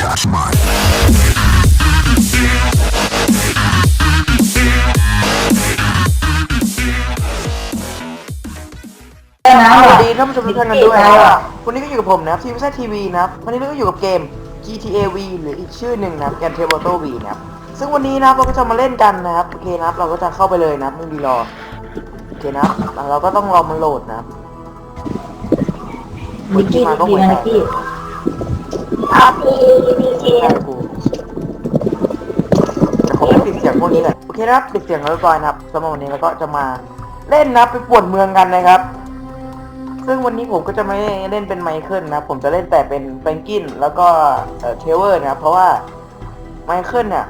touch mine. สวัสดีท่านผู้ชมทุกท่านกันด้วยนะครับวันนี้ก็อยู่กับผมนะครับทีมแซทีวีนะครับวันนี้เราก็อยู่กับเกม GTA V หรืออีกชื่อหนึ่งนะครับแกนเทเบิลโต V นะครับซึ่งวันนี้นะครับเราก็จะมาเล่นกันนะครับโอเคนะครับ เราก็จะเข้าไปเลยนะครับไม่มีรอโอเคนะครับแล้วเราก็ต้องรอมันโหลดนะครับมิกกี้มาก็ ดีหัวนะแตมิกกกี้อาพีมีเกใช่กูแต่ผมไม่ปิดเสียงพวกนี้เลยโอเคนะครับปิดเสียงล้วเรียบร้อยนะครับสำหรับวันนี้เราก็จะมาเล่นนะไปป่วนเมืองกันนะครับ ซึ่งวันนี้ผมก็จะไม่เล่นเป็นไมเคิลนะ ผมจะเล่นแต่เป็นแฟรงกินแล้วก็เอ่อเทเวอร์นะครับ เพราะว่าไมเคิลเนี่ย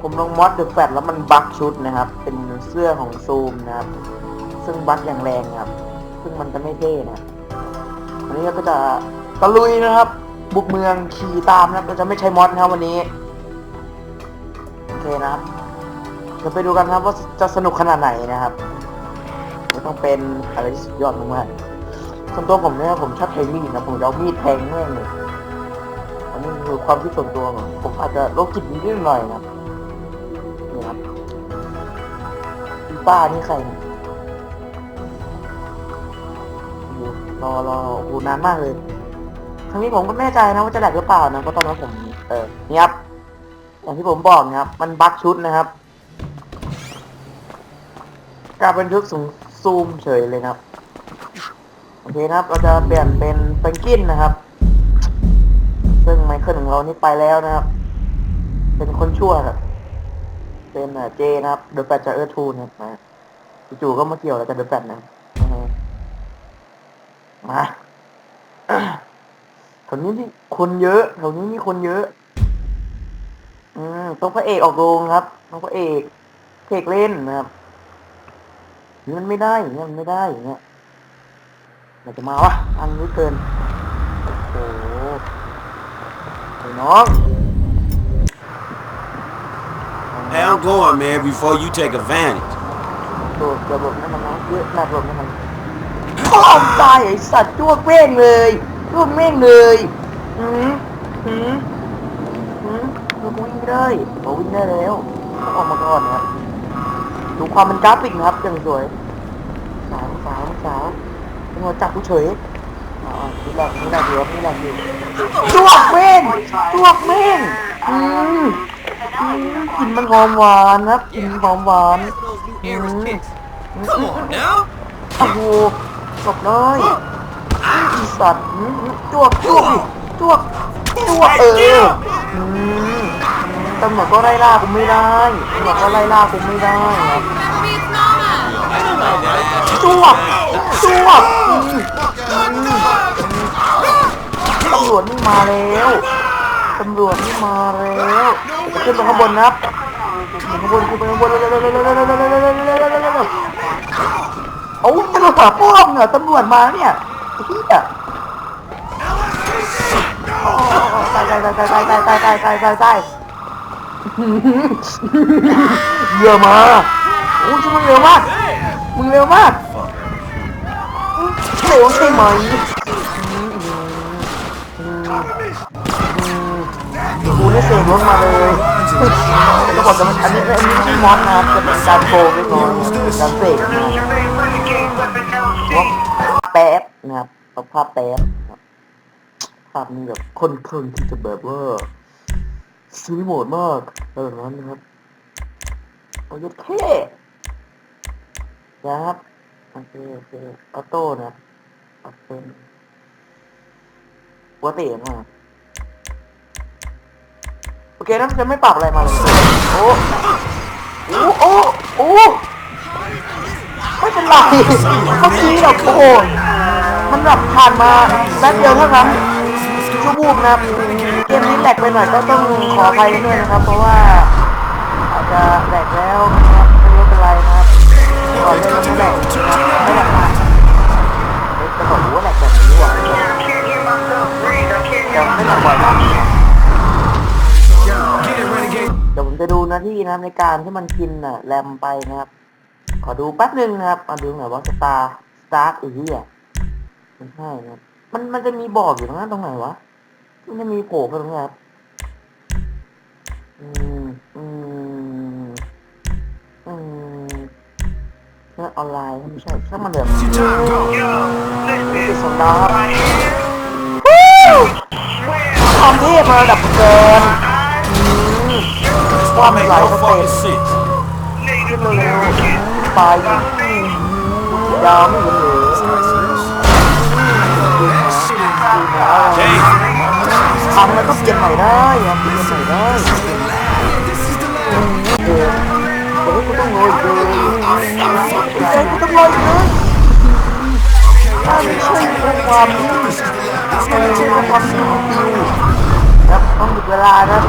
ผมลงมอดเดอะแฟตแล้วมันบั๊กชุดนะครับ เป็นเสื้อของซูมนะครับ ซึ่งบั๊กอย่างแรงครับ ซึ่งมันจะไม่เท่นะวันนี้เราก็จะตะลุยนะครับ บุกเมืองขี่ตามนะครับเราจะไม่ใช้มอดนะครับวันนี้โอเคนะครับเดี๋ยวไปดูกันนะครับว่าจะสนุกขนาดไหนนะครับไม่ต้องเป็นอะไรที่สุดยอดมากๆส่วนตัวผมเนี่ยผมชอบใช้มีดนะผมจะเอามีดแทงแม่งเลยอันนี้คือความคิดส่วนตัวผมผมอาจจะโรคจิตนิดหน่อยนะครับนี่ครับพี่ป้านี่ใครรอรออ้โหนานมากเลย ครั้งนี้ผมก็ไม่แน่ใจนะว่าจะแหลกหรือเปล่านะเพราะตอนนั้นผมเออนี่ครับอย่างที่ผมบอกนะครับ มันบั๊กชุดนะครับกลายเป็นชุดสูงซูมเฉยเลยนะครับโอเคนะครับ เราจะเปลี่ยนเป็นเฟงกินนะครับ ซึ่งไมเคิลของเรานี่ไปแล้วนะครับ เป็นคนชั่วครับเป็นเจนะครับเดอะแฟตจากเออร์ทูนะครับมาจู่ๆก็มาเกี่ยวอะไรกับเดอะแฟตนะครับอืมมา วนี้ที่คนเยอะแถวนี้มีคนเยอะ อืมต้องพระเอกออกโรงครับต้องพระเอกพระเอกเล่นนะครับนี่มันไม่ได้อย่างเงี้ยมันไม่ได้อย่างเงี้ยอยากจะมาวะอันนี้เกินโอ้โหไอ้น้อง Hey, I'm going, man, before you take advantage. โดดระบบน้ำมันน้ำเยอะระบบน้ำมันพ่อมตายไอ้สัตว์จ้วกเม่งเลย จ้วกเม่งเลยหืมหืมหืมเราวิ่งไม่ได้เราวิ่งได้แล้วต้องออกมาก่อนนะครับดูความเป็นกราฟิกนะครับอย่างสวยสาวสาวสาวเป็นหัวจับผู้เฉยอ๋อนี่แหละนี่แหละเดี๋ยวนี่แหละอยู่จวกเม่นจวกเม่นอืมอืมกลิ่นมันหอมหวานครับกลิ่นหอมหวานอืม Come on now. โอ้โหจบเลยอี สัตว์จวกจวกจวกจวกเออตำรวจก็ไล่ล่ากูไม่ได้ตำรวจก็ไล่ล่ากูไม่ได้ครัจวกจวกตำรวจนี่มาแล้วตำรวจนี่มาแล้วขึ้นไปข้างบนนะขึ้รับข้างบนขึ้นไปข้างบนเอาตำรวจป้อมเนี่ยตำรวจมาเนี่ย เฮียโอ้ตายตายตายตายตายตายตายตายตายตายเยอะมาโอ้ยมึงเร็วมาก มึงเร็วมากเร็วใช่ไหมกูได้เสกรถมาเลยก็บอกจะมันอันนี้อันนี้ไม่มอสนะจะเป็นการโกงไม่พอนการเสกนะ เอาภาพแป๊บนะครับภาพนี้แบบคนเพิ่งที่จะแบบว่าซื้อโหมดมากเออนั้นนะครับโอ้ยเท่นะครับโอเคโอเคออโต้นะออโต้ปกติมากโอเคนะจะไม่ปรับอะไรมาเลยโอ้โอ้โอ้โอ้ไม่เป็นไรเมื่อกี้แบบโอ้ มันแบบผ่านมาแป๊บเดียวเท่านั้นชั่ววูบนะครับ เกมนี้แหลกไปหน่อยก็ต้องขออภัยด้วยนะครับ เพราะว่าอาจจะแหลกแล้วนะครับไม่เป็นไรนะครับก่อนเล่นแล้วไม่แหลกนะครับไม่แหลกมากเฮ้ยจะบอกว่าแหลกแบบนี้ว่าแต่ไม่แหลกบ่อยมากเดี๋ยวผมจะดูหน้าที่นะครับในการที่มันกินน่ะแรมไปนะครับ ขอดูแป๊บนึงนะครับมาดูหน่อยว่าสตาร์สตาร์อีกที่อ่ะมันใช่ครับ มันมันจะมีบอกอยู่ตรงนั้นตรงไหนวะ มันจะมีโผล่ไปตรงไหนครับ อืม อืม อืมเรื่อออนไลน์ไม่ใช่ช่างมันเถอะนี่คือสองดาวครับความเทพมาระดับเกินความไหลก็เต็มขึ้นเร็วๆไปยาวไม่เห็นเหลือ ทำแล้วก็เปลี่ยนใหม่ได้อะเปลี่ยนใหม่ได้เออแต่ว่ากูต้องโรยเลยแต่กูต้องโรยเลยถ้าไม่ใช่ความเออความดีครับต้องหยุดเวลานะ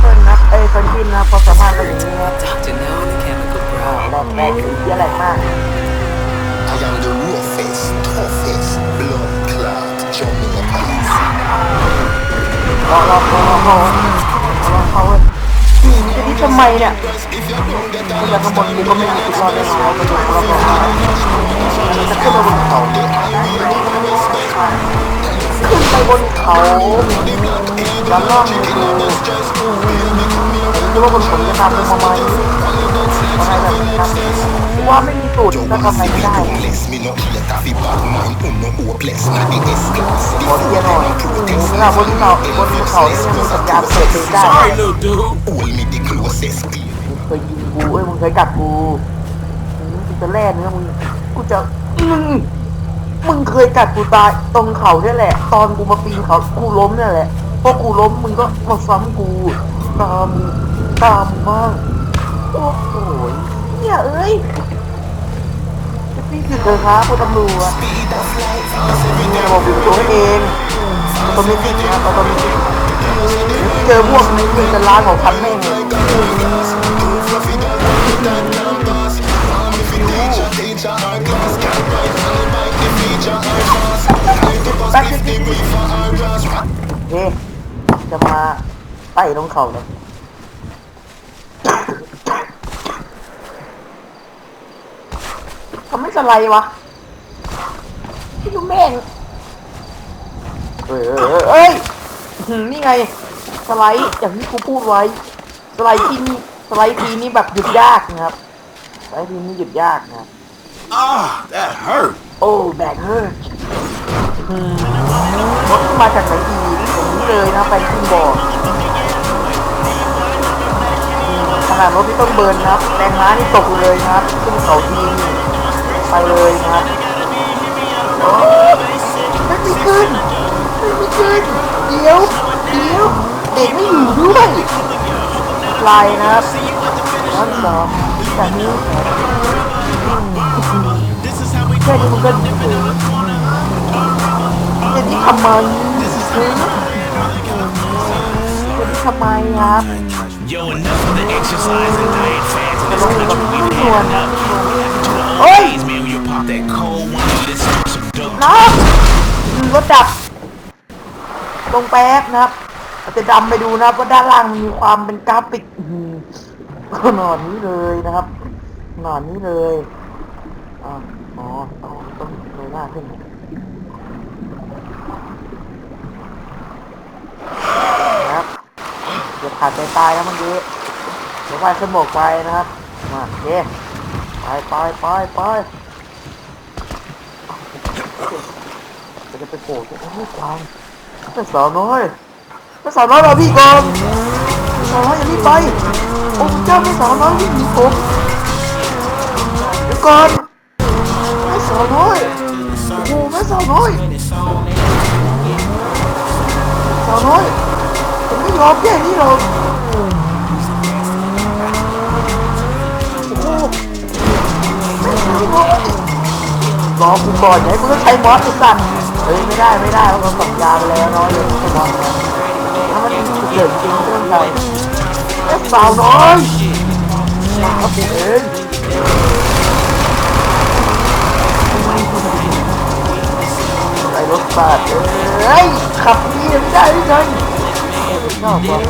เพิ่นนะเอ้ยเพิ่นกินนะความสามารถเป็นอย่างนี้นะ Dr. No and the chemical อ่า bro. แรกแรกคือเยอะแรงมาก I am the roughest, toughest, รอรอรอรอรอรอเขาเว้ยจะนี่ทำไมเนี่ยคนจากข้างบนกูก็ไม่มีสิทธิ์รอดแน่นอนกระดูกเราบอกว่ามันจะขึ้นมาบนเขาขึ้นไปบนเขาแล้วล่องดูดูว่าบนผมจะทำเป็นประมาณอะไรแบบนี้ครับว่าไม่มีสูตรก็ทำอะไรไม่ได้ fi bad mind, who no hopeless, not the S-class. ขอเทียนหน่อยเวลาบนเขาบนเขานี่ยังมีสัญญาณเปิดเพลงได้ Sorry, little dude. Hold me the closest peer. มึงเคยยิงกูเอ้ยมึงเคยกัดกูมึงกูจะแล่เนื้อมึงกูจะมึงมึงเคยกัดกูตายตรงเขาเนี่ยแหละ ตอนกูมาปีนเขากูล้มเนี่ยแหละพอกูล้มมึงก็มาซ้ำกูตามตามบ้างโอ้โหเนี่ยเอ้ย นี่คือเธอครับคุณตำรวจนี่ยบอกอยู่ตัวเองออโตเมติกนะออโตเมติกเจอพวกนี้มึงจะล้านของพันแม่งเลยแป๊บนึงโอเคจะมาไต่ลงเขาเลยทำไม่ สไลด์วะพี่ดูแม่งเอ้ยเอ้ยเอ้ยเอ้ยอื้อหือนี่ไง สไลด์อย่างที่กูพูดไว้ สไลด์ที่นี่สไลด์ทีนี้แบบหยุดยากนะครับ สไลด์ทีนี้หยุดยากนะครับ Ah, that hurt. โอ้แบกเฮอร์อืมรถมาจากไหนอีกอย่างนี้เลยนะไปขึ้นบ่ออืมขนาดรถที่ต้องเบิร์นนะครับแรงม้านี่ตกเลยนะครับขึ้นเขาทีนี่ ไปเลยนะครับโอ้ไม่มีขึ้นไม่มีขึ้นเดี๋ยวเดี๋ยวเด็กไม่อยู่ด้วยลายนะครับน้อนสองจากนี้แค่นี้มันก็ดีเลยจะนี่ทำไมจะนี่ทำไมครับ Yo, enough of the exercise and diet fads in this ลงกับ country. พี่ We've นวล had นะ enough. เฮ้ย น้อรถดับตรงแป๊บนะครับจะดำไปดูนะครับว่าด้านล่างมันมีความเป็นกราฟิกหือขนาดนี้เลยนะครับขนาดนี้เลยอ๋อต้องต้องเลยหน้าขึ้นนะครับเดี๋ยวขาดใจตายแล้วมื่อกี้เดี๋ยวไปสมบไปนะครับมาโอเคไปไปไปไป จะไปโผล่ตรงนี้กลางแม่สาวน้อยแม่สาวน้อยรอพี่ก่อนแม่สาวน้อยอย่ารีบไปองค์เจ้าไม่สาวน้อยวิ่งหนีผมเดี๋ยวก่อน รอกูก่อนอย่าให้กูต้องใช้มอสไอ้สัตว์เฮ้ยไม่ได้ไม่ได้เราสัญญาไปแล้วน้อยเลยไม่ใช่มอสนะถ้ามันฉุกเฉินจริงก็ต้องใจเอ๊ะสาวน้อยมาเอาเองไอ้รถบาดเอ้ยขับดีไม่ได้ไม่ได้เอ้ยชอบว่ะ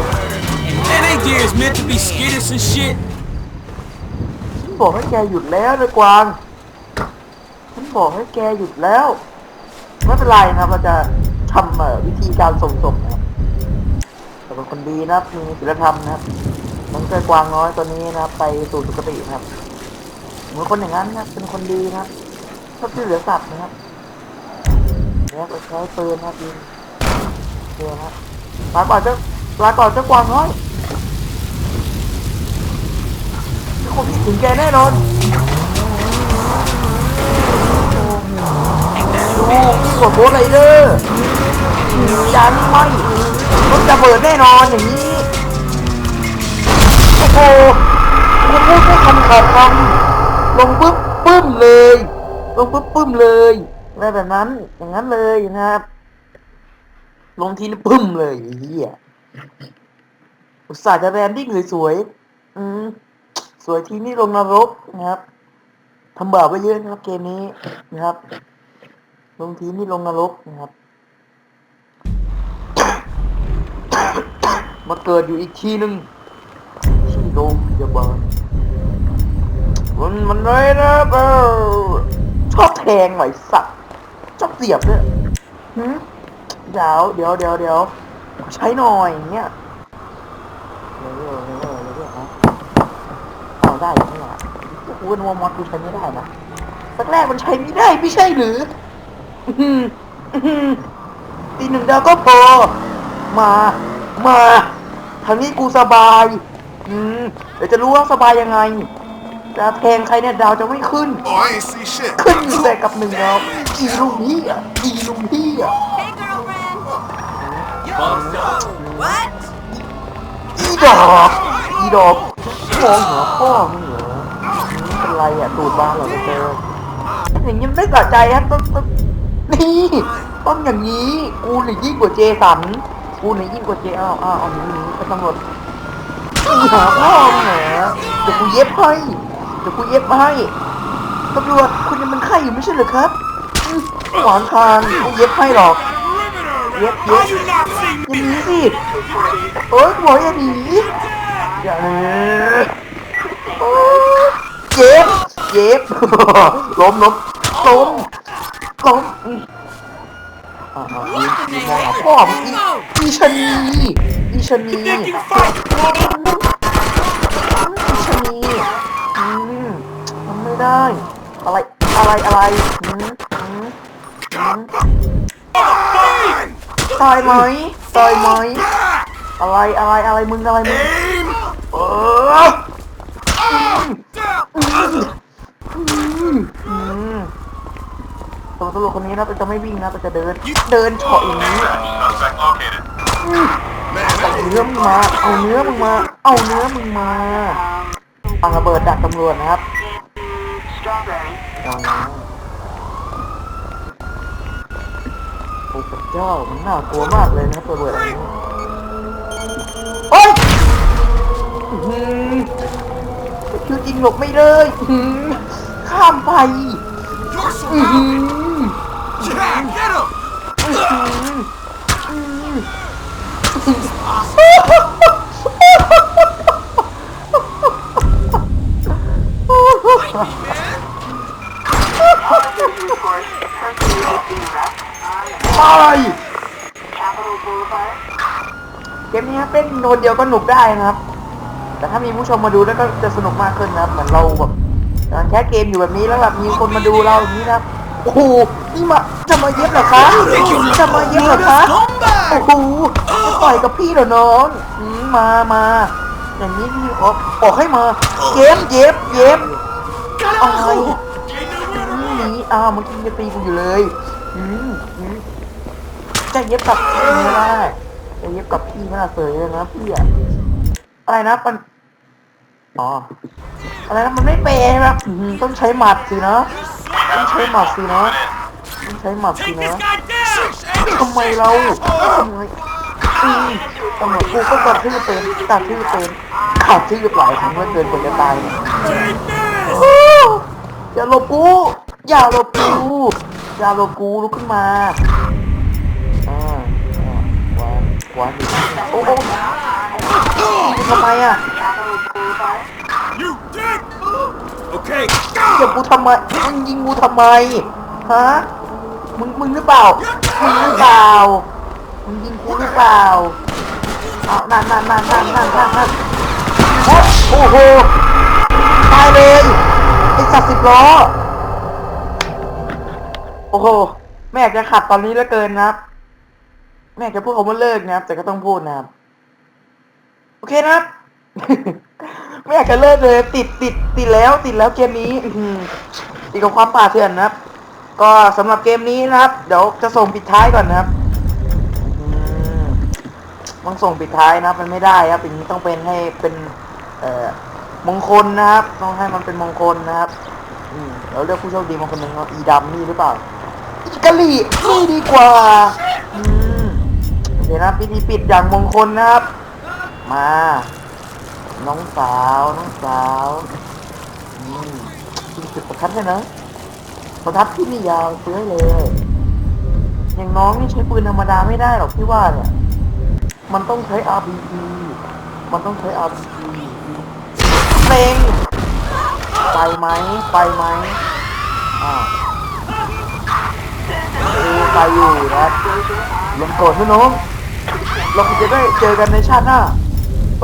Man, ain't deers meant to be skittish and shit? ฉันบอกให้แกหยุดแล้วนะกวาง ฉันบอกให้แกหยุดแล้วไม่เป็นไรนะครับ เราจะทำวิธีการส่งศพนะครับเราก็คนดีนะครับมีศีลธรรมนะครับน้องเจอกวางน้อยตัวนี้นะครับ ไปสู่สุคตินะครับ เหมือนคนอย่างนั้นนะครับเป็นคนดีนะครับชอบช่วยเหลือสัตว์นะครับแล้วก็ใช้ปืนนะครับยิงเดียวนะครับลาก่อนเจ้าลาก่อนเจ้ากวางน้อยคนคิดถึงแกแน่นอน ดูนี่กดโบสไรเดอร์ยานไม่รถจะเบิดแน่นอนอย่างนี้ โอ้โหคุณพูดไม่คำขาดคำลงปุ๊บปึ้มเลยลงปุ๊บปึ้มเลยอะไรแบบนั้น อย่างนั้นเลยนะครับ ลงทีนี่ปึ้มเลยไอ้เฮียอุตส่าห์จะแรนดิ้งสวยๆอืมสวยทีนี่ลงนรกนะครับ ทำบาปไว้เยอะนะครับ เกมนี้นะครับ ลงทีนี่ลงนรกนะครับ มาเกิดอยู่อีกทีหนึ่งที่โรงพยาบาลมันมันไรนะเออชอบแทงหน่อยสัตว์ชอบเสียบด้วยหืมเดี๋ยวเดี๋ยวเดี๋ยวเดี๋ยวใช้หน่อยอย่างเงี้ยเร็วเร็วเร็วเร็วเร็วนะเอาได้ ไหมล่ะกูนึกว่ามอสกูใช้ไม่ได้นะสักแรกมันใช้ไม่ได้ไม่ใช่หรืออือหืออื้อหือตีหนึ่งดาวก็พอ มา มาทางนี้กูสบาย อืมเดี๋ยวจะรู้ว่าสบายยังไงจะแทงใครเนี่ยดาวจะไม่ขึ้น ขึ้นอยู่แต่กับหนึ่งดาวอีลุงพี่อะอีลุงพี่อะ Hey, girlfriend. What? อีดอกอีดอกมองหาพ่อมึง เหรอเป็นไรอะตูดบ้านเหราเจออย่างนี้ไม่สะใจฮะต้องต้องนี่ต้องอย่างนี้กูเนี่ยยิ่งกว่าเจสันกูเนี่ยยิ่งกว่าเจอ้าวอ้าวเอาหนีหนีไปตำรวจหาพ่อมึงเหรอเดี๋ยวกูเย็บให้เดี๋ยวกูเย็บให้ตำรวจคุณยังเป็นไข้อยู่ไม่ใช่เหรอครับหวานทางกูเย็บให้หรอกเย็บเย็บอย่าหนีสิโอ๊ยกูบอย่าหนีอย่าหนีโอ๊ย เจ็บเจ็บ ล้มล้มล้มล้มอ่าอ่าอีอีมองหาพ่อมงอีอีชะนีอีชะนีอีชะนีอืมทำไม่ได้ อะไรอะไรอะไรอืมอืมอืมตายไหมตายไหมอะไรอะไรอะไรมึงอะไรมึงเออ ตัวตำรวจคนนี้นะจะไม่วิ่งนะจะเดิน เดินเฉาะอย่างนี้เอาเนื้อมึงมา เอาเนื้อมึงมา เอาเนื้อมึงมาปังระเบิดดักตำรวจนะครับโอ้พระเจ้ามันน่ากลัวมากเลยนะครับระเบิดอันนี้โอ๊ยอื้อหือคิวจริงหลบไม่เลยข้ามไป You're อื้อหื surrounded. อ Yeah, get him. ไปเกมนี้เป็นโนนเดียวก็หนุกได้นะครับ แต่ถ้ามีผู้ชมมาดูแล้วก็จะสนุกมากขึ้นนะครับ เหมือนเราแบบกำลังแค่เกมอยู่แบบนี้แล้วแบบมีคนมาดูเราอย่างนี้นะครับ โอ้โหนี่มาจะมาเย็บเหรอคะจะมาเย็บเหรอคะโอ้โหจะต่อยกับพี่เหรอน้องอืมมามาอย่างนี้พี่ขอบอกให้มาเย็บเย็บเย็บอะไรนี่อ้าวเมื่อกี้จะตีกูอยู่เลยอืมอืมจะเย็บกับพี่ไม่ได้จะเย็บกับพี่ไม่ได้เสยเลยนะพี่อะอะไรนะมันอ๋ออะไรนะมันไม่เปย์นะอื้อหือต้องใช้หมัดสินะ ต้องใช้หมัดสินะต้องใช้หมัดสิ Take นะ this guy down! ทำไมเราทำไมอืมตำรวจกูก็ตัดชื่อเป็นตัดชื่อเป็นขาดชื่อหลายครั้งแล้วเกินกว่าจะตายเนี่ย Take this! โอ้อย่าหลบกู อย่าหลบกูอย่าหลบกูลุกขึ้นมาอ่าอ่าวางวางดิโอ้โอ้ทำไมอะ เดี๋ยวกูทำไมมึงยิงกูทำไมฮะมึงมึงหรือเปล่ามึงหรือเปล่ามึงยิงกูหรือเปล่าเอานั่นนั่นนั่นนั่นนั่นนั่นนั่นโอ้โหตายเลยไอสัตว์สิบล้อโอ้โหแม่จะขัดตอนนี้เหลือเกินนะครับ แม่จะพูดคำว่าเลิกนะครับ แต่ก็ต้องพูดนะครับ โอเคนะครับ ไม่อยากจะเลิกเลยติดติดติดแล้วติดแล้วเกมนี้อื้อหือติดกับความป่าเถื่อนนะครับ ก็สำหรับเกมนี้นะครับ เดี๋ยวจะส่งปิดท้ายก่อนนะครับมต้องส่งปิดท้ายนะมันไม่ได้ครับอย่างนี้ต้องเป็นให้เป็นเอ่อมงคลนะครับ ต้องให้มันเป็นมงคลนะครับอืมเราเลือกผู้โชคดีมาคนหนึ่งว่าอีดำนี่หรือเปล่าอีกะหรี่นี่ดีกว่าอืมเดี๋ยวนะพิธีปิดอย่างมงคลนะครับ มา น้องสาว น้องสาวอืมจริงจุดประทัดเลยนะประทัดที่นี่ยาวเสื้อเลย อย่างน้องนี่ใช้ปืนธรรมดาไม่ได้หรอกพี่ว่าเนี่ย มันต้องใช้ RPG มันต้องใช้ RPG เพลงไปไหม ไปไหมอ้าวไปอยู่นะลงโกรธพี่น้องเราจะได้เจอกันในชาติหน้า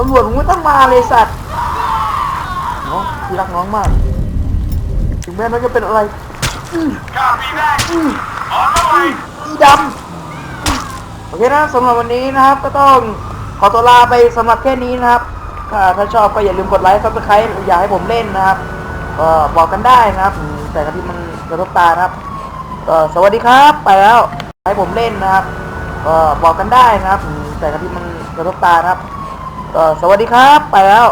ตำรวจมึงไม่ต้องมาเลยสัตว์น้องพี่รักน้องมาก ถึงแม้น้องจะเป็นอะไรอื้ออื้ออื้ออีดำโอเคนะสำหรับวันนี้นะครับ ก็ต้องขอตัวลาไปสำหรับแค่นี้นะครับถ้าถ้าชอบก็อย่าลืมกดไลค์ซับสไครต์อยากให้ผมเล่นนะครับก็บอกกันได้นะครับอืมแต่กระที่มันกระทบตานะครับก็สวัสดีครับไปแล้วให้ผมเล่นนะครับก็บอกกันได้นะครับอืมแต่กระที่มันกระทบตานะครับ ก็สวัสดีครับ ไปแล้ว